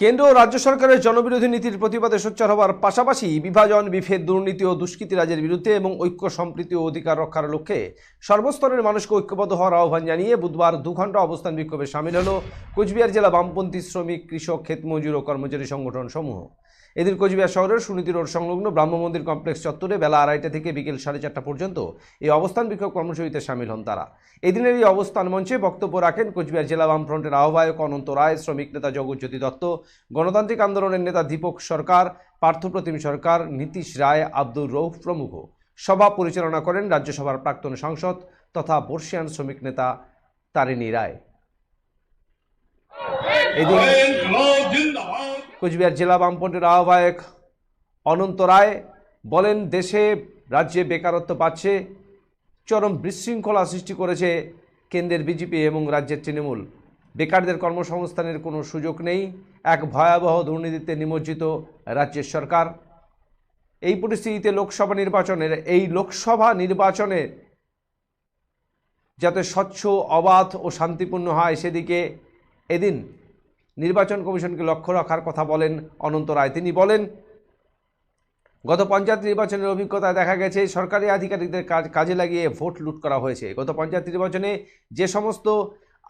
কেন্দ্র ও রাজ্য সরকারের জনবিরোধী নীতির প্রতিবাদে সোচ্চার হওয়ার পাশাপাশি বিভাজন, বিভেদ, দুর্নীতি ও দুষ্কৃতি রাজের বিরুদ্ধে এবং ঐক্য, সম্প্রীতি ও অধিকার রক্ষার লক্ষ্যে সর্বস্তরের মানুষকে ঐক্যবদ্ধ হওয়ার আহ্বান জানিয়ে বুধবার দু ঘণ্টা অবস্থান বিক্ষোভে সামিল হল কোচবিহার জেলা বামপন্থী শ্রমিক, কৃষক ক্ষেত মজুর ও কর্মচারী সংগঠন সমূহ এদিন কোচবিহার শহরের সুনীতি রোড সংলগ্ন ব্রাহ্ম মন্দির কমপ্লেক্স চত্বরে বেলা আড়াইটা থেকে বিকেল সাড়ে চারটা পর্যন্ত এই অবস্থান বিক্ষোভ কর্মসূচিতে সামিল হন তারা। এদিনের এই অবস্থান মঞ্চে বক্তব্য রাখেন কোচবিহার জেলা বামফ্রন্টের আহ্বায়ক অনন্ত রায়, শ্রমিক নেতা জগজ্যোতি দত্ত, গণতান্ত্রিক আন্দোলনের নেতা দীপক সরকার পার্থপ্রতিম সরকার, নীতিশ রায়, আব্দুর রৌফ প্রমুখ। সভা পরিচালনা করেন রাজ্যসভার প্রাক্তন সাংসদ তথা বর্ষিয়ান শ্রমিক নেতা তারিণী রায়। এদিন কোচবিহার জেলা বামপন্থীর আহ্বায়ক অনন্ত রায় বলেন, দেশে রাজ্যে বেকারত্ব পাচ্ছে চরম বিশৃঙ্খলা সৃষ্টি করেছে কেন্দ্রের বিজেপি এবং রাজ্যের তৃণমূল। বেকারদের কর্মসংস্থানের কোনো সুযোগ নেই, এক ভয়াবহ দুর্নীতিতে নিমজ্জিত রাজ্যের সরকার। এই পরিস্থিতিতে লোকসভা নির্বাচনের, এই লোকসভা নির্বাচনের যাতে স্বচ্ছ, অবাধ ও শান্তিপূর্ণ হয় সেদিকে এদিন নির্বাচন কমিশনকে লক্ষ্য রাখার কথা বলেন অনন্ত রায়। তিনি বলেন, গত পঞ্চায়েত নির্বাচনের অভিজ্ঞতায় দেখা গেছে, সরকারি আধিকারিকদের কাজ কাজে লাগিয়ে ভোট লুট করা হয়েছে। গত পঞ্চায়েত নির্বাচনে যে সমস্ত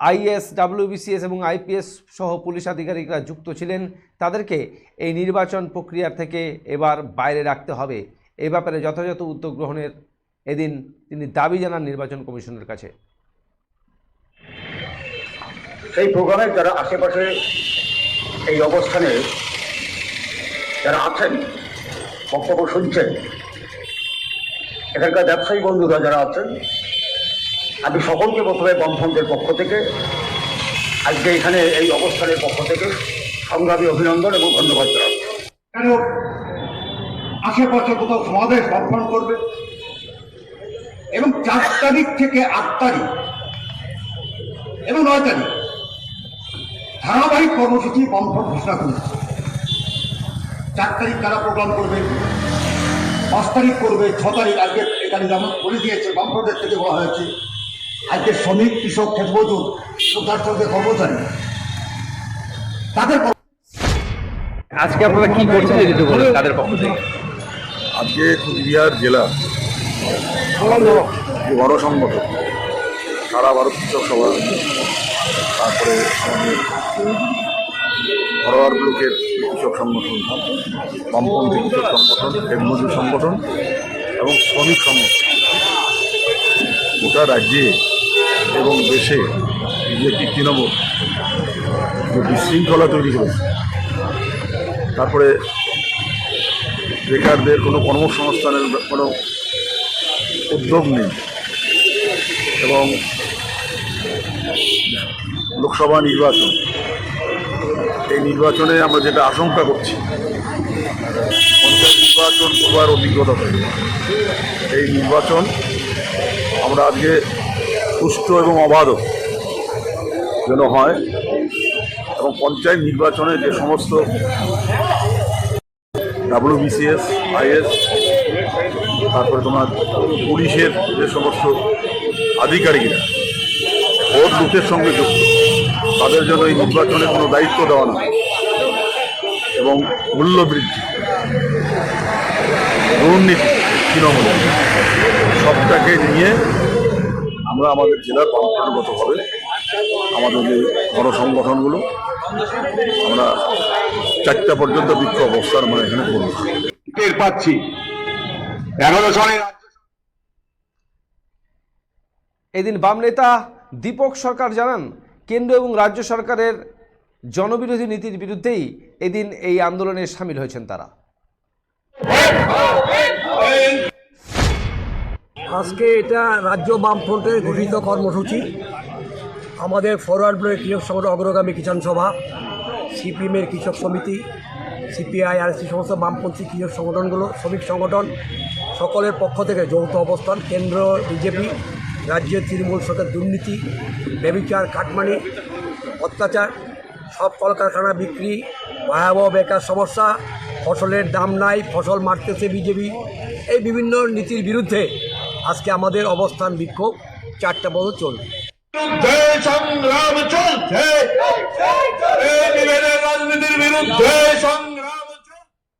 আইএস, ডাব্লিউবিসিএস এবং আইপিএস সহ পুলিশ আধিকারিকরা যুক্ত ছিলেন, তাদেরকে এই নির্বাচন প্রক্রিয়ার থেকে এবার বাইরে রাখতে হবে। এ ব্যাপারে যথাযথ উদ্যোগ গ্রহণের এদিন তিনি দাবি জানান নির্বাচন কমিশনের কাছে। সেই প্রোগ্রামের যারা আশেপাশে এই অবস্থানে যারা আছেন, বক্তব্য শুনছেন, এখানকার ব্যবসায়ী বন্ধুরা যারা আছেন, আমি সকলকে প্রথমে বামফ্রন্টের পক্ষ থেকে, আজকে এখানে এই অবস্থানের পক্ষ থেকে সংগ্রামী অভিনন্দন এবং ধন্যবাদ জানাই কেন আশেপাশে কোথাও সমাবেশ বর্ষণ করবে? এবং চার তারিখ থেকে আট তারিখ এবং নয় তারিখ ধারাবাহিক কর্মসূচি বন্ধন ঘোষণা করেছে। চার তারিখ তারা প্রোগ্রাম করবে পাঁচ তারিখ করবে ছ তারিখ আজকে এখানে যেমন বলে দিয়েছে বামফ্রন্টের থেকে বলা হয়েছে আজকে শ্রমিক কৃষক ক্ষেত মজুর সঙ্গে কর্মচারী তাদের আজকে আপনারা কি করছেন যদি বলেন তাদের পক্ষ থেকে? আজকে কুচবিহার জেলা যে বড় সংগঠন। সারা ভারত সভা তারপরে আমাদের ফরওয়ার্ড ব্লকের কৃষক সংগঠন, বামপন্থী কৃষক সংগঠন খেতমজুর সংগঠন এবং শ্রমিক সংগঠন। গোটা রাজ্যে এবং দেশে বিজেপি, তৃণমূল যে বিশৃঙ্খলা তৈরি করেছে তারপরে বেকারদের কোনো কর্মসংস্থানের কোনো উদ্যোগ নেই। এবং লোকসভা নির্বাচন। এই নির্বাচনে আমরা যেটা আশঙ্কা করছি, পঞ্চায়েত নির্বাচন করবার অভিজ্ঞতা থেকে। এই নির্বাচন আমরা আজকে সুষ্ঠু এবং অবাধ যেন হয় এবং পঞ্চায়েত নির্বাচনে যে সমস্ত ডাব্লিউবিসিএস, আইএস, তারপরে তোমার পুলিশের যে সমস্ত আধিকারিকরা ভোট বুথের সঙ্গে যুক্ত। তাদের জন্য এই নির্বাচনে কোনো দায়িত্ব দেওয়া না এবং মূল্য বৃদ্ধি। দুর্নীতি তৃণমূল সবটাকে নিয়ে আমরা আমাদের জেলার বামফ্রন্টগতভাবে আমাদের যে বড় সংগঠনগুলো আমরা চারটা পর্যন্ত বিক্ষোভ অবস্থান আমরা এখানে করব। টের পাচ্ছি। এগারো সালে এদিন বাম নেতা দীপক সরকার জানান, কেন্দ্র এবং রাজ্য সরকারের জনবিরোধী নীতির বিরুদ্ধেই এদিন এই আন্দোলনে সামিল হয়েছেন তারা। আজকে এটা রাজ্য বামফ্রন্টের গঠিত কর্মসূচি। আমাদের ফরওয়ার্ড ব্লকের কৃষক সংগঠন অগ্রগামী কিষাণ সভা, সিপিএমের কৃষক সমিতি, সিপিআই, আর সি সমস্ত বামপন্থী কৃষক সংগঠনগুলো, শ্রমিক সংগঠন, সকলের পক্ষ থেকে যৌথ অবস্থান, কেন্দ্র, বিজেপি রাজ্যের তৃণমূল সরকার দুর্নীতি, ব্যবিচার, কাটমানি, অত্যাচার, সব কলকারখানা বিক্রি, ভয়াবহ বেকার সমস্যা, ফসলের দাম নাই, ফসল মারতেছে বিজেপি। এই বিভিন্ন নীতির বিরুদ্ধে আজকে আমাদের অবস্থান বিক্ষোভ, চারটা বছর চলবে। সংগ্রাম চলছে। রাজনীতির বিরুদ্ধে জয়